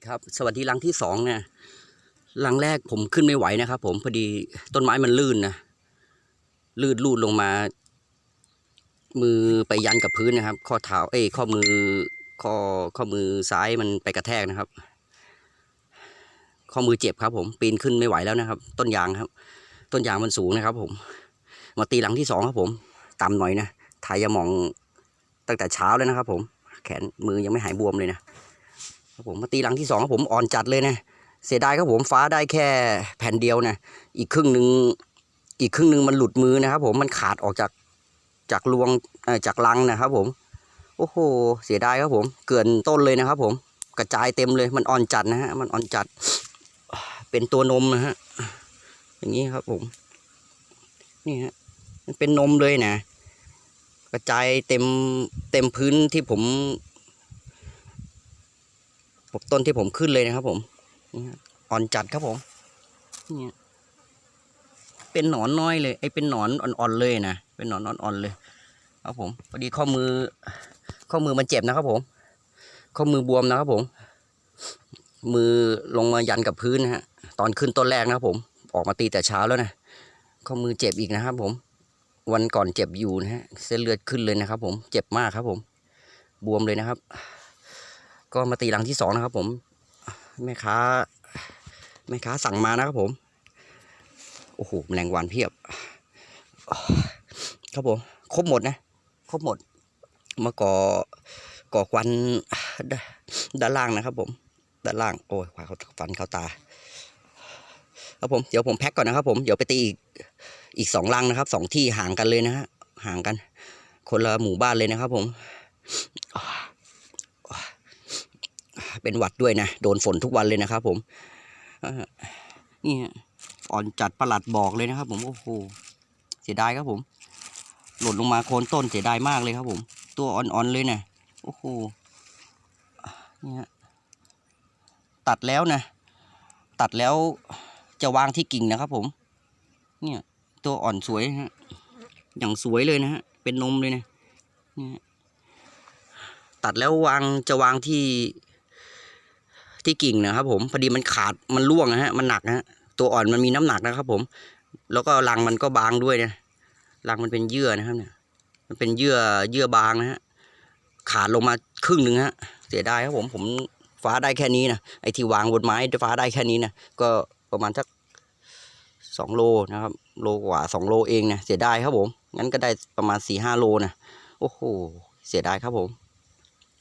ดีครับสวัสดีรังที่สองเนี่ยรังแรกผมขึ้นไม่ไหวนะครับผมพอดีต้นไม้มันลื่นนะลื่นลูดลงมา มือไปยันกับพื้นนะครับ ข้อเท้าเอ้ข้อมือข้อข้อมือซ้ายมันไปกระแทกนะครับ ข้อมือเจ็บครับผมปีนขึ้นไม่ไหวแล้วนะครับ ต้นยางครับ ต้นยางมันสูงนะครับ ผม มาตีหลังที่สองครับ ผมต่ำหน่อยนะทายามองตั้งแต่เช้าแล้วนะครับ ผม แขนมือยังไม่หายบวมเลยนะ ครับผมมาตีหลังที่สองครับผมอ่อนจัดเลยนะเสียดายครับผมฟ้าได้แค่แผ่นเดียวนะอีกครึ่งหนึ่งอีกครึ่งหนึ่งมันหลุดมือนะครับ ผมมันขาดออกจากจากรวงจากลังนะครับผมโอ้โหเสียดายครับผม เกินต้นเลยนะครับ ผมกระจายเต็มเลยมันอ่อนจัดนะฮะมันอ่อนจัด เป็นตัวนมนะฮะอย่างนี้ครับผมนี่ฮะมันเป็นนมเลยนะกระจายเต็มเต็มพื้นที่ผม ผมต้นที่ผมขึ้นเลยนะครับ ผมนี่ฮะอ่อนจัดครับผมเนี่ยเป็นหนอนน้อยเลยไอ้เป็นหนอนอ่อนๆเลยนะเป็นหนอนอ่อนๆเลย ครับผมพอดีข้อมือ ข้อมือมันเจ็บนะครับ ผม ข้อมือบวมนะครับ ผม มือลงมายันกับพื้นนะฮะตอนขึ้นต้นแรกนะครับ ผม ออกมาตีแต่เช้าแล้วนะข้อมือเจ็บอีกนะครับ ผม วันก่อนเจ็บอยู่นะฮะเส้นเลือดขึ้นเลยนะครับ ผมเจ็บมากครับ ผม บวมเลยนะครับ ก็มาตีหลังที่สองนะครับผม แม่ค้าแม่ค้าสั่งมานะครับผม โอ้โหแมลงวันเพียบ ครับผม ครบหมดนะ ครบหมด มาก่อก่อควันด้านล่างนะครับ ผม ด้านล่าง โอ้ยควายเขาฟันเขาตา ครับผม เดี๋ยวผมแพ็คก่อนนะครับ ผม เดี๋ยวไปตีอีกอีกสองลังนะครับ สองที่ห่างกันเลยนะฮะ ห่างกัน คนละหมู่บ้านเลยนะครับ ผม เป็นหวัดด้วยนะ โดนฝนทุกวันเลยนะครับผมนี่อ่อนจัดประหลัดบอกเลยนะครับ ผมโอ้โหเสียดายครับผม หล่นลงมาโคนต้นเสียดายมากเลยครับ ผม ตัวอ่อนๆเลยนะโอ้โหนี่ฮะตัดแล้วนะ ตัดแล้วจะวางที่กิ่งนะครับผม เนี่ย ตัวอ่อนสวยฮะอย่างสวยเลยนะฮะเป็นนมเลยนะนี่ฮะตัดแล้ววางจะวางที่ ที่กิ่งนะครับผมพอดีมันขาดมันร่วงนะฮะมันหนักนะฮะตัวอ่อนมันมีน้ำหนักนะครับ ผม แล้วก็รังมันก็บางด้วยนะรังมันเป็นเยื่อนะครับเนี่ย มันเป็นเยื่อเยื่อบางนะฮะขาดลงมาครึ่งหนึ่งฮะเสียดายครับผมผมฟ้าได้แค่นี้นะไอ้ที่วางบนไม้ฟ้าได้แค่นี้นะก็ประมาณสักสองโลนะครับโลกว่าสองโลเองนะเสียดายครับผมงั้นก็ได้ประมาณสี่ห้าโลนะโอ้โหเสียดายครับผม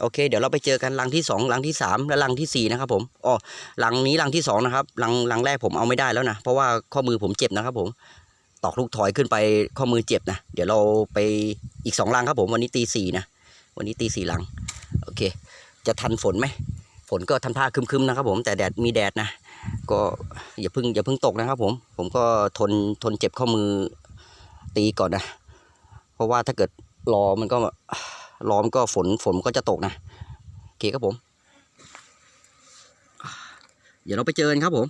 โอเค เดี๋ยวเราไปเจอกันรังที่สองรังที่สามและรังที่สี่นะครับผมอ๋อรังนี้รังที่สองนะครับรังรังแรกผมเอาไม่ได้แล้วนะ เพราะว่าข้อมือผมเจ็บนะครับผมตอกลูกถอยขึ้นไปข้อมือเจ็บนะ เดี๋ยวเราไปอีกสองรังครับผมวันนี้ตีสี่นะ วันนี้ตีสี่รัง โอเค จะทันฝนไหม ฝนก็ทำท่าคึมๆนะครับผม แต่แดดมีแดดนะ ก็อย่าเพิ่งอย่าเพิ่งตกนะครับผม ผมก็ทนทนเจ็บข้อมือตีก่อนนะ เพราะว่าถ้าเกิดรอมันก็ รอมก็ฝนฝนก็จะตกนะโอเคครับผม เดี๋ยวเราไปเจอกันครับผม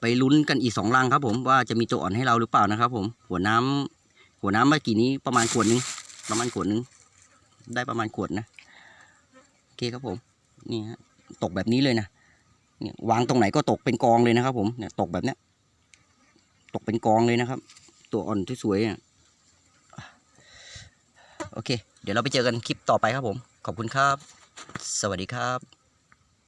ไปลุ้นกันอีกสองรังครับผมว่าจะมีตัวอ่อนให้เราหรือเปล่านะครับ ผม หัวน้ำหัวน้ำเมื่อกี้นี้ประมาณขวดนึงประมาณขวดนึงได้ประมาณขวดนะโอเคครับผมนี่ฮะตกแบบนี้เลยนะเนี่ยวางตรงไหนก็ตกเป็นกองเลยนะครับ ผมเนี่ยตกแบบเนี้ยตกเป็นกองเลยนะครับ ตัวอ่อนที่สวยอะ โอเค เดี๋ยวเราไปเจอกันคลิปต่อไปครับผม ขอบคุณครับ สวัสดีครับ